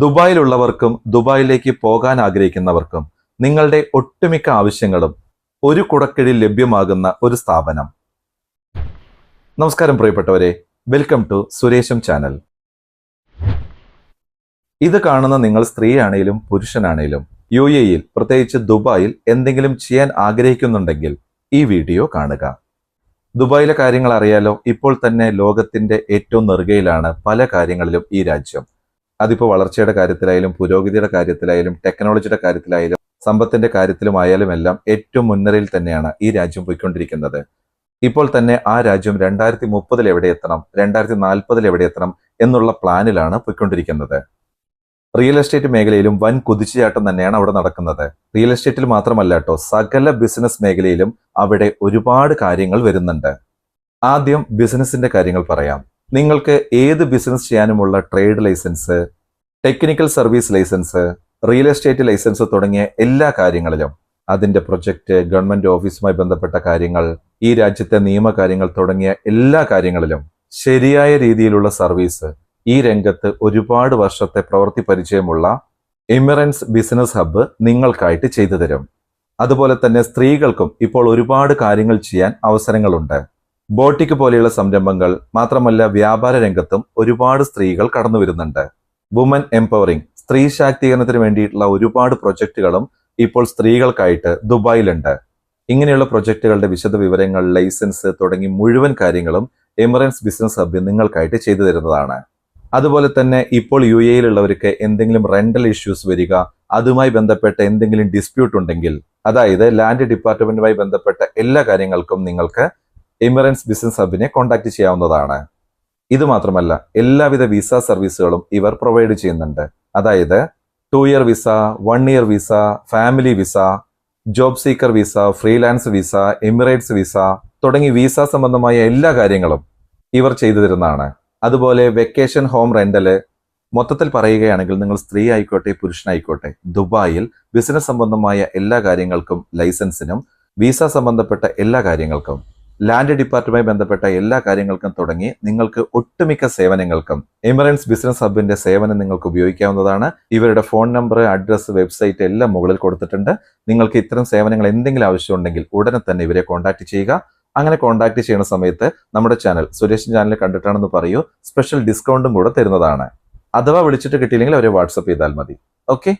ദുബായിലുള്ളവർക്കും ദുബായിലേക്ക് പോകാൻ ആഗ്രഹിക്കുന്നവർക്കും നിങ്ങളുടെ ഒട്ടുമിക്ക ആവശ്യങ്ങളും ഒരു കുടക്കീഴിൽ ലഭ്യമാകുന്ന ഒരു സ്ഥാപനം. നമസ്കാരം പ്രിയപ്പെട്ടവരെ. വെൽക്കം ടു സുരേഷം ചാനൽ. ഇത് കാണുന്ന നിങ്ങൾ സ്ത്രീയാണേലും പുരുഷനാണേലും യു എയിൽ പ്രത്യേകിച്ച് ദുബായിൽ എന്തെങ്കിലും ചെയ്യാൻ ആഗ്രഹിക്കുന്നുണ്ടെങ്കിൽ ഈ വീഡിയോ കാണുക. ദുബായിലെ കാര്യങ്ങൾ അറിയാലോ? ഇപ്പോൾ തന്നെ ലോകത്തിന്റെ ഏറ്റവും നെറുകയിലാണ് പല കാര്യങ്ങളിലും ഈ രാജ്യം. അതിപ്പോൾ വളർച്ചയുടെ കാര്യത്തിലായാലും പുരോഗതിയുടെ കാര്യത്തിലായാലും ടെക്നോളജിയുടെ കാര്യത്തിലായാലും സമ്പത്തിന്റെ കാര്യത്തിലുമായാലും എല്ലാം ഏറ്റവും മുൻനിരയിൽ തന്നെയാണ് ഈ രാജ്യം പോയിക്കൊണ്ടിരിക്കുന്നത്. ഇപ്പോൾ തന്നെ ആ രാജ്യം രണ്ടായിരത്തി മുപ്പതിൽ എവിടെ എത്തണം രണ്ടായിരത്തി നാൽപ്പതിൽ എവിടെ എത്തണം എന്നുള്ള പ്ലാനിലാണ് പോയിക്കൊണ്ടിരിക്കുന്നത്. റിയൽ എസ്റ്റേറ്റ് മേഖലയിലും വൻ കുതിച്ചുചാട്ടം തന്നെയാണ് അവിടെ നടക്കുന്നത്. റിയൽ എസ്റ്റേറ്റിൽ മാത്രമല്ല കേട്ടോ സകല ബിസിനസ് മേഖലയിലും അവിടെ ഒരുപാട് കാര്യങ്ങൾ വരുന്നുണ്ട്. ആദ്യം ബിസിനസിന്റെ കാര്യങ്ങൾ പറയാം. നിങ്ങൾക്ക് ഏത് ബിസിനസ് ചെയ്യാനുമുള്ള trade licence technical service licence real estate licence തുടങ്ങിയ എല്ലാ കാര്യങ്ങളിലും അതിന്റെ പ്രൊജക്ട് ഗവൺമെന്റ് ഓഫീസുമായി ബന്ധപ്പെട്ട കാര്യങ്ങൾ ഈ രാജ്യത്തെ നിയമകാര്യങ്ങൾ തുടങ്ങിയ എല്ലാ കാര്യങ്ങളിലും ശരിയായ രീതിയിലുള്ള സർവീസ് ഈ രംഗത്ത് ഒരുപാട് വർഷത്തെ പ്രവൃത്തി പരിചയമുള്ള എമിറൻസ് ബിസിനസ് ഹബ്ബ് നിങ്ങൾക്കായിട്ട് ചെയ്തു തരും. അതുപോലെ തന്നെ സ്ത്രീകൾക്കും ഇപ്പോൾ ഒരുപാട് കാര്യങ്ങൾ ചെയ്യാൻ അവസരങ്ങളുണ്ട്. ബോട്ടിക് പോലെയുള്ള സംരംഭങ്ങൾ മാത്രമല്ല വ്യാപാര രംഗത്തും ഒരുപാട് സ്ത്രീകൾ കടന്നു വരുന്നുണ്ട്. വുമൻ എംപവറിംഗ് സ്ത്രീ ശാക്തീകരണത്തിന് വേണ്ടിയിട്ടുള്ള ഒരുപാട് പ്രൊജക്ടുകളും ഇപ്പോൾ സ്ത്രീകൾക്കായിട്ട് ദുബായിലുണ്ട്. ഇങ്ങനെയുള്ള പ്രൊജക്ടുകളുടെ വിശദ വിവരങ്ങൾ ലൈസൻസ് തുടങ്ങി മുഴുവൻ കാര്യങ്ങളും എമിറൻസ് ബിസിനസ് ഹബ് നിങ്ങൾക്കായിട്ട് ചെയ്തു തരുന്നതാണ്. അതുപോലെ തന്നെ ഇപ്പോൾ യു എയിലുള്ളവർക്ക് എന്തെങ്കിലും റെന്റൽ ഇഷ്യൂസ് വരിക അതുമായി ബന്ധപ്പെട്ട എന്തെങ്കിലും ഡിസ്പ്യൂട്ട് ഉണ്ടെങ്കിൽ അതായത് ലാൻഡ് ഡിപ്പാർട്ട്മെന്റുമായി ബന്ധപ്പെട്ട എല്ലാ കാര്യങ്ങൾക്കും നിങ്ങൾക്ക് എമിറൻസ് ബിസിനസ് ഹബിനെ കോൺടാക്ട് ചെയ്യാവുന്നതാണ്. ഇത് മാത്രമല്ല എല്ലാവിധ വിസ സർവീസുകളും ഇവർ പ്രൊവൈഡ് ചെയ്യുന്നുണ്ട്. അതായത് two year visa one year visa family visa job seeker visa freelance visa Emirates visa തുടങ്ങി വിസ സംബന്ധമായ എല്ലാ കാര്യങ്ങളും ഇവർ ചെയ്തു തരുന്നതാണ്. അതുപോലെ വെക്കേഷൻ ഹോം റെന്റൽ മൊത്തത്തിൽ പറയുകയാണെങ്കിൽ നിങ്ങൾ സ്ത്രീ ആയിക്കോട്ടെ പുരുഷനായിക്കോട്ടെ ദുബായിൽ ബിസിനസ് സംബന്ധമായ എല്ലാ കാര്യങ്ങൾക്കും ലൈസൻസിനും വിസ സംബന്ധപ്പെട്ട എല്ലാ കാര്യങ്ങൾക്കും ലാൻഡ് ഡിപ്പാർട്ട്മെന്റുമായി ബന്ധപ്പെട്ട എല്ലാ കാര്യങ്ങൾക്കും തുടങ്ങി നിങ്ങൾക്ക് ഒട്ടുമിക്ക സേവനങ്ങൾക്കും എമിറൻസ് ബിസിനസ് ഹബിന്റെ സേവനം നിങ്ങൾക്ക് ഉപയോഗിക്കാവുന്നതാണ്. ഇവരുടെ ഫോൺ നമ്പർ അഡ്രസ്സ് വെബ്സൈറ്റ് എല്ലാം മുകളിൽ കൊടുത്തിട്ടുണ്ട്. നിങ്ങൾക്ക് ഇത്തരം സേവനങ്ങൾ എന്തെങ്കിലും ആവശ്യമുണ്ടെങ്കിൽ ഉടനെ തന്നെ ഇവരെ കോൺടാക്ട് ചെയ്യുക. അങ്ങനെ കോൺടാക്ട് ചെയ്യുന്ന സമയത്ത് നമ്മുടെ ചാനൽ സുരേഷ് ചാനൽ കണ്ടിട്ടാണെന്ന് പറയൂ. സ്പെഷ്യൽ ഡിസ്കൗണ്ടും കൂടെ തരുന്നതാണ്. അഥവാ വിളിച്ചിട്ട് കിട്ടിയില്ലെങ്കിൽ അവരെ വാട്സപ്പ് ചെയ്താൽ മതി. ഓക്കെ?